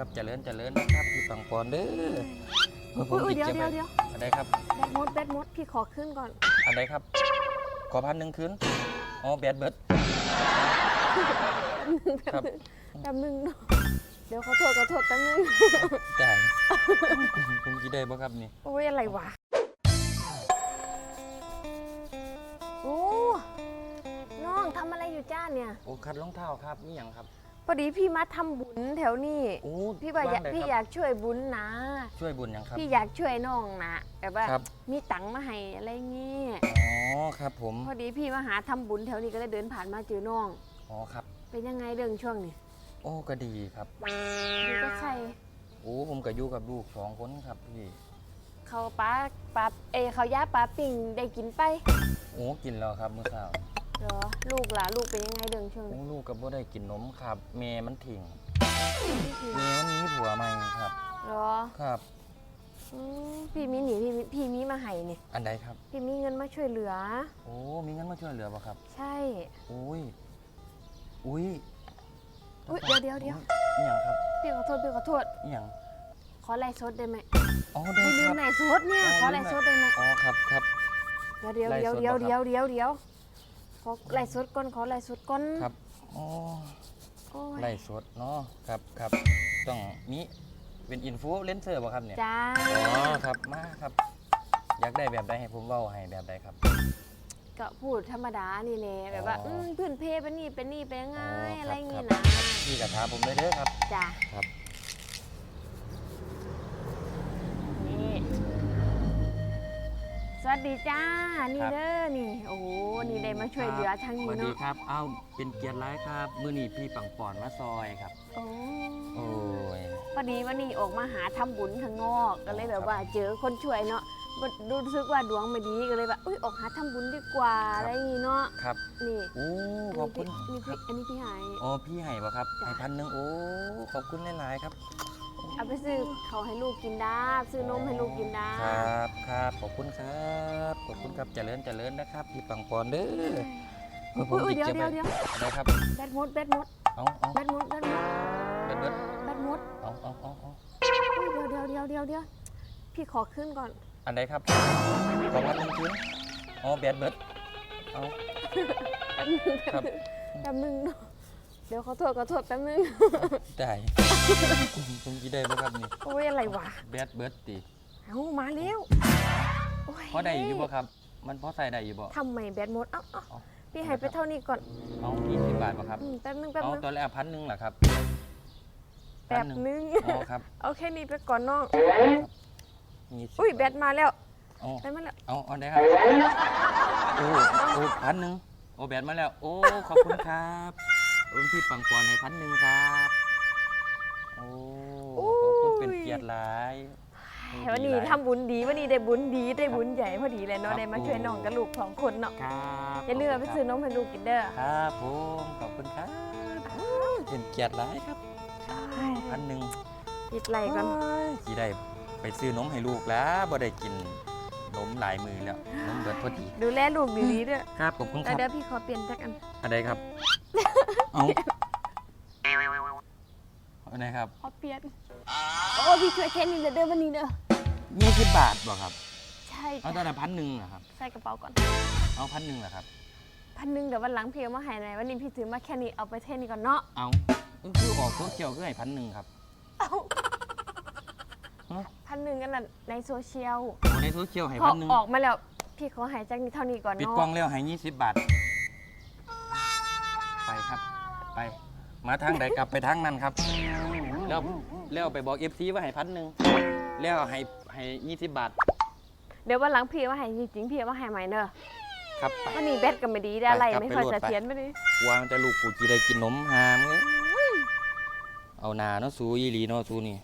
ครับเจริญเจริญนะครับพี่ปังปอนเด้อเมื่อผอุ้มยอุ้ยติเดี๋ยวจะเดี๋ไปยวเดี๋ยวอันใดครับแบตมดแบตมดพี่ขอขึ้นก่อน อันใดครับ ขอพันหนึ่งคืนอ๋อแบดเบิร์ดครับแป๊บนึงเนาะเดี๋ยวขอโทษขอโทษแป๊บนึงได้ผมกี่ได้บ่ครับนี่โอ้ยอะไรวะโอ้น้องทำอะไรอยู่จ้าเนี่ยโอ้คัดรองเท้าครับนี่หยังครับพ อดีพี่มาทำบุญแถวนี้ โอ้พี่ว่าอยากงใดพี่ครับอยากช่วยบุญนะ ช่วยบุญหยังครับ พี่อยากช่วยน้องนะแบบว่าครับ มีตังค์มาให้อะไรเงี้ยอ๋อครับผมพอดีพี่มาหาทำบุญแถวนี้ก็เลยเดินผ่านมาเจอน้อง อ๋อครับ เป็นยังไงเรื่องช่วงนี้โอ้ก็ดีครับอยู่ก็ใครโอ้ผมก็อยู่กับลูกสองคนครับพี่เขาป้าป้าเอยเขาย่าป้าปิ่งได้กินไป โอ้กินแล้วครับมื้อเช้า เหรอลูกล่ะลูกเป็นยังไงเรื่องช่วงโอ้นี้ลูกก็บ่ได้กินนมครับแม่มันทิ้งพี่พีแม่มันมีผัวใหม่ครับเหรอครับอืมพี่มีหนีพี่มีพี่มีมาให้นี่อันใดครับ พี่มีเงินมาช่วยเหลือ โอ้มีเงินมาช่วยเหลือบ่ครับ ใช่โอ้ยอุ้ยอุ้ยเดี๋ยวเดี๋ยวเดี๋ยวนี่หยังครับพี่ขอโทษพี่ขอโทษนี่หยังขอไล่สดได้ไหมอ๋อได้ไม่ลืคมรับไล่สดเนี่ยอ๋อขอไล่สดได้ไหมอ๋อครับครับ เดี๋ยวเดี๋ยวไล่เดี๋ยวสดเดี๋ยวบ่ครับเดี๋ยวเดี๋ยวเดี๋ยว ขอไล่สดก่อนขอไล่สดก่อนครับอ๋อโอ้ยไล่สดเนาะครับครับต้องมีเป็นอินฟลูเอนเซอร์บ่ครับเนี่ยจ้าอ๋อครับมาครับอยากได้แบบใดให้ผมเว้าให้แบบใดครับ ก็พูดธรรมดานี่แหละแบบว่าอ๋ออือืมพื้นเพเป็นนี่เป็นนี่เป็นยังไงอ๋อครับอะไรงี้ครับนะพี่กระถามผมเลยเด้อครับ จ้าครับ วัสดีจ้า นี่เด้อนี่ โอ้โห นี่ได้มาช่วยเหลือทางสนี้วัสดีเนาะครับ เอ้า เป็นเกียรติร้ายครับ มื้อนี้พี่ปังปอนมาซอยครับ โอ้โอ้ย พอดีวันนี้ออกมาหาทำบุญข้างนอก ก็เลยอ๋อแบบครับว่าเจอคนช่วยเนาะบ่รู้สึกว่าดวงไม่ดีก็เลยแบบอุ้ยออกหาทำบุญดีกว่าครับ อะไรอย่างงี้เนาะ ครับ นี่โอ้ขอบคุณนี่พี่อันนี้พี่หาย อ๋อพี่ให้บ่ครับจ้ะให้พันหนึ่งโอ้ ขอบคุณหลาย ๆ ครับ เอาไปซื้อเขาวให้ลูกกินได้ซื้อนมให้ลูกกินได้ครับครับขอบคุณครับขอบคุณครับเจริญเจริญนะครับพี่ปังปอนเด้อเพื่อผมอุ้ยติเดี๋ยวจะเดี๋ยวไปเดี๋ยวได้ครับแบตหมดแบตหมดเอาเอาแบตหมดแบตหมดเบิดเบิดแบตหมดเอาเอาเอาเอาอุ้ยเดี๋ยวเดี๋ยวเดี๋ยวเดี๋ยวเดี๋ยวพี่ขอขึ้นก่อน อันใดครับขอพันหนึ่งคืนอ๋อแบดเบิดเอา แป๊บนึงครับ แป๊บนึงเนาะ เดี๋ยวขอโทษขอโทษแป๊บนึงได้ผมกี่ได้บ่ครับนี่โอ้ยอะไรวะแบดเบิดติเอามาแล้วโยพอได้อยู่บ่ครับ มันพอใส่ได้อยู่บ่ทำไมแบตหมดเอ้าเอ้าเอาพี่ให้ไปเท่านี้ก่อนเอา20บาทบ่ครับอืมแป๊บนึงแป๊บเอานึงตอนแรกพันหนึ่งเหรอครับแป๊บ1,000นึงอ๋อครับเอาแค่นี้ไปก่อนน้องยี่สิอุ้ยแบตมาแล้วเอาแบตมาแล้วเอาเอาได้ครับโอ้โอ้พันหนึ่งโอ้แบตมาแล้ว โอ้ขอบคุณครับ รุ่นพี่ปังปอนให้พันหนึ่งครับ โอ้ขอบคุณเป็นเกียรติหลายวันนี้ดีหลายทำบุญดีวันนี้ได้บุญดีได้บุญใหญ่พอดีเลยครัเนาะบได้มาช่วยน้องกับลูกสองคนเนาะครับอย่าลืมเอาไปซื้อนมให้ลูกกินเด้อครับผมขอบคุณครับเป็นเกียรติหลายครับพันหนึ่งปิดไหลก่อนสิได้ไปซื้อนมให้ลูกแล้วบ่ได้กินนมหลายมือแล้วนมเบิดพอดีดูแลลูกดีๆเด้อครับขอบคุณคแต่รับเดี๋ยวพี่ขอเปลี่ยนจักอันอะไรครับ เอาอะไรครับขอเปลี่ยนโอ้พี่ช่วยแค่นี้เด้อเด้อวันนี้เด้อยี่สิบบาทบ่ครับ ใช่เอาตอนนั้นพันหนึ่งเหรอครับ ใส่กระเป๋าก่อน เอาพันหนึ่งเหรอครับพันหนึ่งเดี๋ยววันหลังพี่เอามาให้หน่อยวันนี้พี่ถือมาแค่นี้เอาไปเท่นี้ก่อนเนาะ เอาคือออกโซเชียลคือให้พันหนึ่งครับ เอาฮะพันหนึ่งกันน่ะในโซเชียลโอ้ในโซเชียลให้พอพันหนึ่งออกมาแล้วพี่ขอใหายจากนี้เท่านี้ก่อนปิดเนาะกล้องแล้วให้ยี่สิบบาทไปครับ ไป มาทางใดกลับไปทางนั้นครับ แล้วแล้วไปบอกเอฟซีว่าให้พันหนึ่งแล้วให้ให้ยี่สิบบาท เดี๋ยววันหลังพี่เอามาให้จริงๆพี่เอามาให้ใหม่เนอะครับไปวันนี้แบตก็ไม่ดีได้อะไรไปกลับไม่ไปค่อยโหลดจะไปเทียนไม่ดีวางแต่ลูกกูจีได้กินนมหามเลยเอาหนาเนาะสูอีหลีเนาะสูนี่